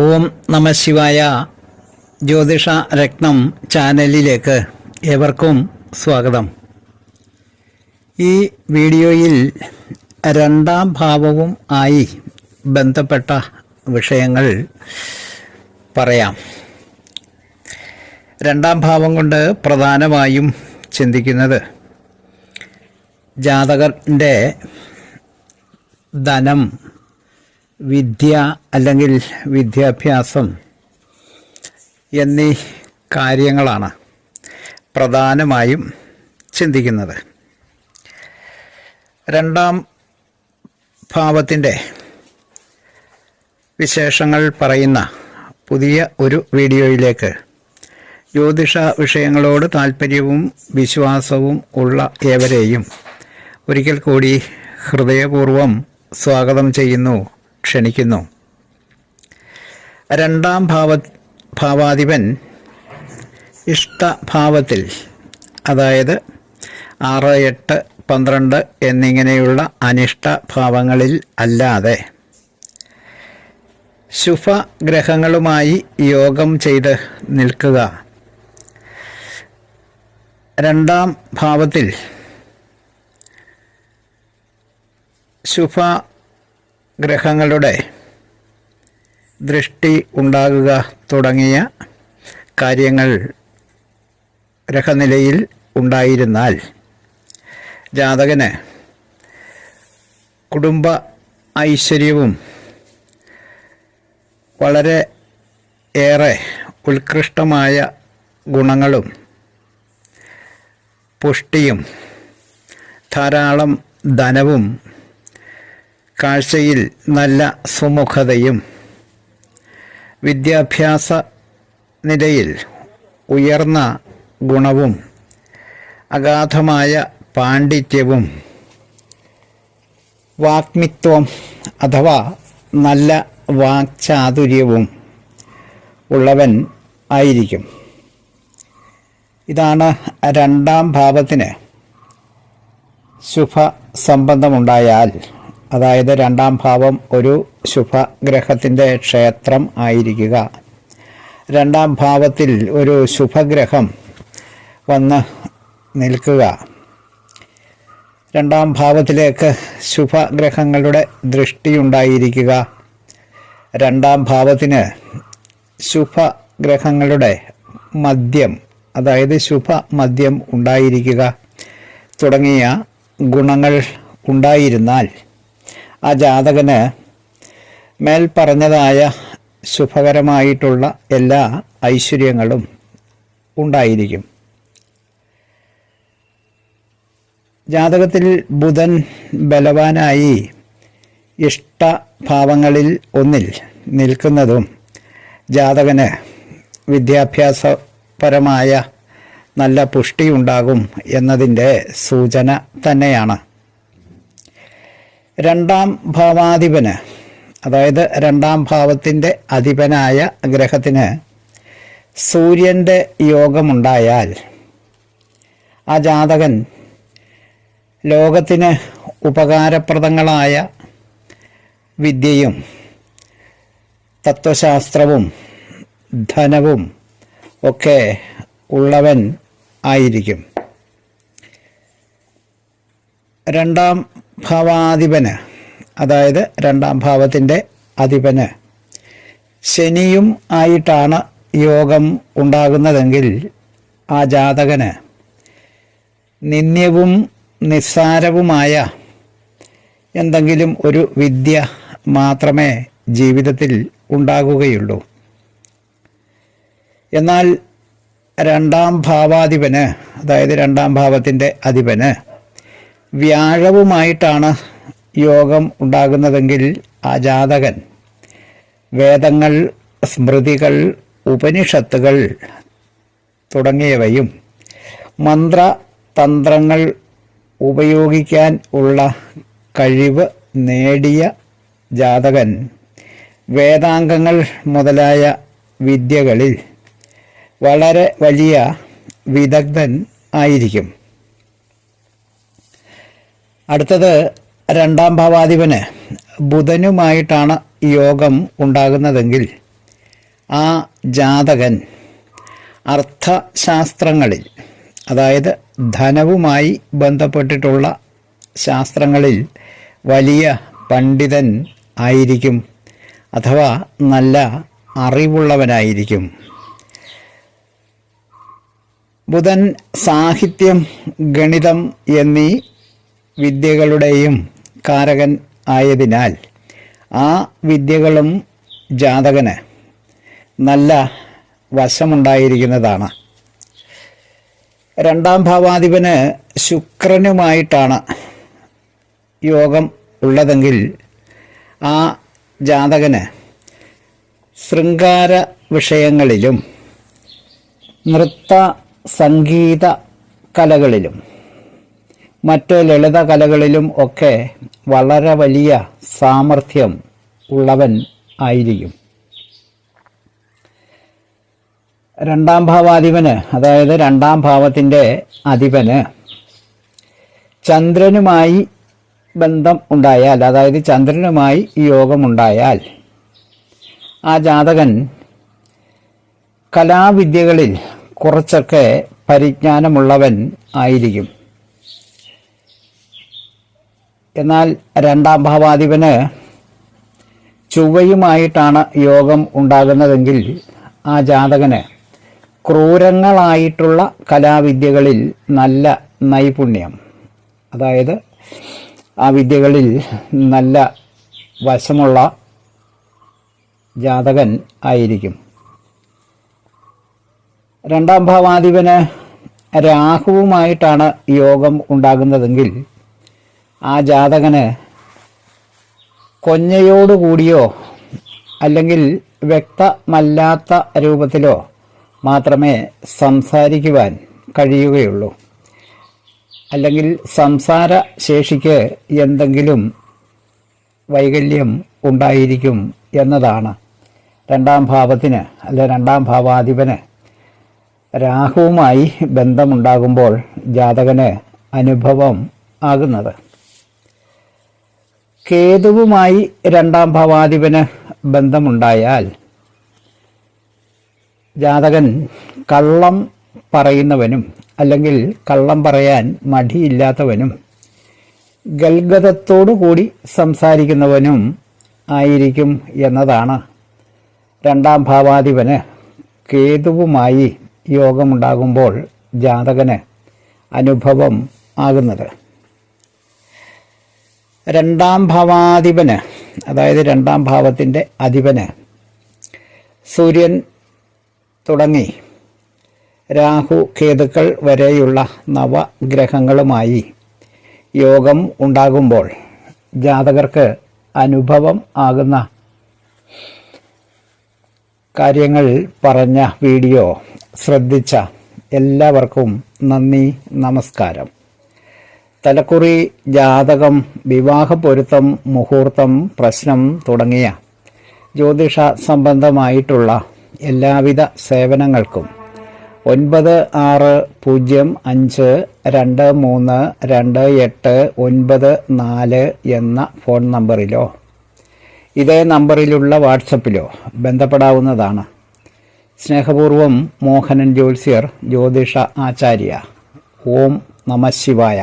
ഓം നമ ശിവായ ജ്യോതിഷ രത്നം ചാനലിലേക്ക് ഏവർക്കും സ്വാഗതം. ഈ വീഡിയോയിൽ രണ്ടാം ഭാവവും ആയി ബന്ധപ്പെട്ട വിഷയങ്ങൾ പറയാം. രണ്ടാം ഭാവം കൊണ്ട് പ്രധാനമായും ചിന്തിക്കുന്നത് ജാതകന്റെ ധനം വിദ്യ അല്ലെങ്കിൽ വിദ്യാഭ്യാസം എന്നീ കാര്യങ്ങളാണ് പ്രധാനമായും ചിന്തിക്കുന്നത്. രണ്ടാം ഭാവത്തിന്റെ വിശേഷങ്ങൾ പറയുന്ന പുതിയ ഒരു വീഡിയോയിലേക്ക് ജ്യോതിഷ വിഷയങ്ങളോട് താല്പര്യവും വിശ്വാസവും ഉള്ള ഏവരെയും ഒരിക്കൽ കൂടി ഹൃദയപൂർവം സ്വാഗതം ചെയ്യുന്നു. ക്ഷണിക്കുന്നു. രണ്ടാം ഭാവ ഭാവാധിപൻ ഇഷ്ടഭാവത്തിൽ അതായത് ആറ് എട്ട് പന്ത്രണ്ട് എന്നിങ്ങനെയുള്ള അനിഷ്ട ഭാവങ്ങളിൽ അല്ലാതെ ശുഭഗ്രഹങ്ങളുമായി യോഗം ചെയ്ത് നിൽക്കുക. രണ്ടാം ഭാവത്തിൽ ശുഭ ഗ്രഹങ്ങളുടെ ദൃഷ്ടി ഉണ്ടാകുക തുടങ്ങിയ കാര്യങ്ങൾ ഗ്രഹനിലയിൽ ഉണ്ടായിരുന്നാൽ ജാതകന് കുടുംബ ഐശ്വര്യവും വളരെ ഏറെ ഉത്കൃഷ്ടമായ ഗുണങ്ങളും പുഷ്ടിയും ധാരാളം ധനവും കാഴ്ചയിൽ നല്ല സുമുഖതയും വിദ്യാഭ്യാസ നിലയിൽ ഉയർന്ന ഗുണവും അഗാധമായ പാണ്ഡിത്യവും വാഗ്മിത്വം അഥവാ നല്ല വാക്ചാതുര്യവും ഉള്ളവൻ ആയിരിക്കും. ഇതാണ് രണ്ടാം ഭാവത്തിന് ശുഭ സംബന്ധമുണ്ടായാൽ അതായത് രണ്ടാം ഭാവം ഒരു ശുഭഗ്രഹത്തിന്റെ ക്ഷേത്രം ആയിരിക്കുക. രണ്ടാം ഭാവത്തിൽ ഒരു ശുഭഗ്രഹം വന്ന് നിൽക്കുക. രണ്ടാം ഭാവത്തിലേക്ക് ശുഭഗ്രഹങ്ങളുടെ ദൃഷ്ടിയുണ്ടായിരിക്കുക. രണ്ടാം ഭാവത്തിന് ശുഭഗ്രഹങ്ങളുടെ മദ്യം അതായത് ശുഭ മദ്യം ഉണ്ടായിരിക്കുക. തുടങ്ങിയ ഗുണങ്ങൾ ഉണ്ടായിരുന്നാൽ ആ ജാതകന് മേൽ പറഞ്ഞതായ ശുഭകരമായിട്ടുള്ള എല്ലാ ഐശ്വര്യങ്ങളും ഉണ്ടായിരിക്കും. ജാതകത്തിൽ ബുധൻ ബലവാനായി ഇഷ്ടഭാവങ്ങളിൽ ഒന്നിൽ നിൽക്കുന്നതും ജാതകന് വിദ്യാഭ്യാസപരമായ നല്ല പുഷ്ടിയുണ്ടാകും എന്നതിന്റെ സൂചന തന്നെയാണ്. രണ്ടാം ഭാവാധിപന് അതായത് രണ്ടാം ഭാവത്തിന്റെ അധിപനായ ഗ്രഹത്തിന് സൂര്യന്റെ യോഗമുണ്ടായാൽ ആ ജാതകൻ ലോകത്തിന് ഉപകാരപ്രദങ്ങളായ വിദ്യയും തത്വശാസ്ത്രവും ധനവും ഒക്കെ ഉള്ളവൻ ആയിരിക്കും. രണ്ടാം ഭാവാധിപന് അതായത് രണ്ടാം ഭാവത്തിന്റെ അധിപന്. ശനിയും ആയിട്ടാണ് യോഗം ഉണ്ടാകുന്നതെങ്കിൽ ആ ജാതകന് നിന്ദ്യവും നിസ്സാരവുമായ എന്തെങ്കിലും ഒരു വിദ്യ മാത്രമേ ജീവിതത്തിൽ ഉണ്ടാകുകയുള്ളൂ. എന്നാൽ രണ്ടാം ഭാവാധിപന് അതായത് രണ്ടാം ഭാവത്തിന്റെ അധിപന് വ്യാഴവുമായിട്ടാണ് യോഗം ഉണ്ടാകുന്നതെങ്കിൽ ആ ജാതകൻ വേദങ്ങൾ സ്മൃതികൾ ഉപനിഷത്തുകൾ തുടങ്ങിയവയും മന്ത്ര തന്ത്രങ്ങൾ ഉപയോഗിക്കാൻ ഉള്ള കഴിവ് നേടിയ ജാതകൻ. വേദാംഗങ്ങൾ മുതലായ വിദ്യകളിൽ വളരെ വലിയ വിദഗ്ധൻ ആയിരിക്കും. അടുത്തത് രണ്ടാം ഭാവാധിപന് ബുധനുമായിട്ടാണ് യോഗം ഉണ്ടാകുന്നതെങ്കിൽ ആ ജാതകൻ അർത്ഥശാസ്ത്രങ്ങളിൽ അതായത് ധനവുമായി ബന്ധപ്പെട്ടിട്ടുള്ള ശാസ്ത്രങ്ങളിൽ വലിയ പണ്ഡിതൻ ആയിരിക്കും അഥവാ നല്ല അറിവുള്ളവനായിരിക്കും. ബുധൻ സാഹിത്യം ഗണിതം എന്നീ വിദ്യകളുടെയും കാരകൻ ആയതിനാൽ ആ വിദ്യകളും ജാതകന് നല്ല വശമുണ്ടായിരിക്കുന്നതാണ്. രണ്ടാം ഭാവാധിപന് ശുക്രനുമായിട്ടാണ് യോഗം ഉള്ളതെങ്കിൽ ആ ജാതകന് ശൃംഗാര വിഷയങ്ങളിലും നൃത്ത സംഗീത കലകളിലും മറ്റ് ലളിത കലകളിലും ഒക്കെ വളരെ വലിയ സാമർഥ്യം ഉള്ളവൻ ആയിരിക്കും. രണ്ടാം ഭാവാധിപന് അതായത് രണ്ടാം ഭാവത്തിന്റെ അധിപന് ചന്ദ്രനുമായി ബന്ധം ഉണ്ടായാൽ അതായത് ചന്ദ്രനുമായി യോഗമുണ്ടായാൽ ആ ജാതകൻ കലാവിദ്യകളിൽ കുറച്ചൊക്കെ പരിജ്ഞാനമുള്ളവൻ ആയിരിക്കും. എന്നാൽ രണ്ടാം ഭാവാധിപന് ചൊവ്വയുമായിട്ടാണ് യോഗം ഉണ്ടാകുന്നതെങ്കിൽ ആ ജാതകന് ക്രൂരങ്ങളായിട്ടുള്ള കലാവിദ്യകളിൽ നല്ല നൈപുണ്യം. അതായത് ആ വിദ്യകളിൽ നല്ല വശമുള്ള ജാതകൻ ആയിരിക്കും. രണ്ടാം ഭാവാധിപന് രാഹുവുമായിട്ടാണ് യോഗം ഉണ്ടാകുന്നതെങ്കിൽ ആ ജാതകന് കൊഞ്ഞയോടുകൂടിയോ അല്ലെങ്കിൽ വ്യക്തമല്ലാത്ത രൂപത്തിലോ മാത്രമേ സംസാരിക്കുവാൻ കഴിയുകയുള്ളൂ. അല്ലെങ്കിൽ സംസാര ശേഷിക്ക് എന്തെങ്കിലും വൈകല്യം ഉണ്ടായിരിക്കും എന്നതാണ്. രണ്ടാം ഭാവത്തിന് അല്ല രണ്ടാം ഭാവാധിപന് രാഹുവുമായി ബന്ധമുണ്ടാകുമ്പോൾ ജാതകന് അനുഭവം ആകുന്നത്. കേതുവുമായി രണ്ടാം ഭാവാധിപന് ബന്ധമുണ്ടായാൽ ജാതകൻ കള്ളം പറയുന്നവനും അല്ലെങ്കിൽ കള്ളം പറയാൻ മടിയില്ലാത്തവനും ഗൽഗതത്തോടു കൂടി സംസാരിക്കുന്നവനും ആയിരിക്കും എന്നതാണ് രണ്ടാം ഭാവാധിപന് കേതുവുമായി യോഗമുണ്ടാകുമ്പോൾ ജാതകന് അനുഭവം ആകുന്നത്. രണ്ടാം ഭാവാധിപന് അതായത് രണ്ടാം ഭാവത്തിന്റെ അധിപന് സൂര്യൻ തുടങ്ങി. രാഹു കേതുക്കൾ വരെയുള്ള നവഗ്രഹങ്ങളുമായി യോഗം ഉണ്ടാകുമ്പോൾ ജാതകർക്ക് അനുഭവം ആകുന്ന കാര്യങ്ങൾ പറഞ്ഞ വീഡിയോ ശ്രദ്ധിച്ച എല്ലാവർക്കും നന്ദി നമസ്കാരം. തലക്കുറി ജാതകം വിവാഹ പൊരുത്തം മുഹൂർത്തം പ്രശ്നം തുടങ്ങിയ ജ്യോതിഷ സംബന്ധമായിട്ടുള്ള എല്ലാവിധ സേവനങ്ങൾക്കും ഒൻപത് ആറ് പൂജ്യം അഞ്ച് രണ്ട് മൂന്ന് രണ്ട് എട്ട് ഒൻപത് നാല് എന്ന ഫോൺ നമ്പറിലോ ഇതേ നമ്പറിലുള്ള വാട്സപ്പിലോ ബന്ധപ്പെടാവുന്നതാണ്. സ്നേഹപൂർവം മോഹനൻ ജ്യോത്സ്യർ ജ്യോതിഷ ആചാര്യ ഓം നമ ശിവായ.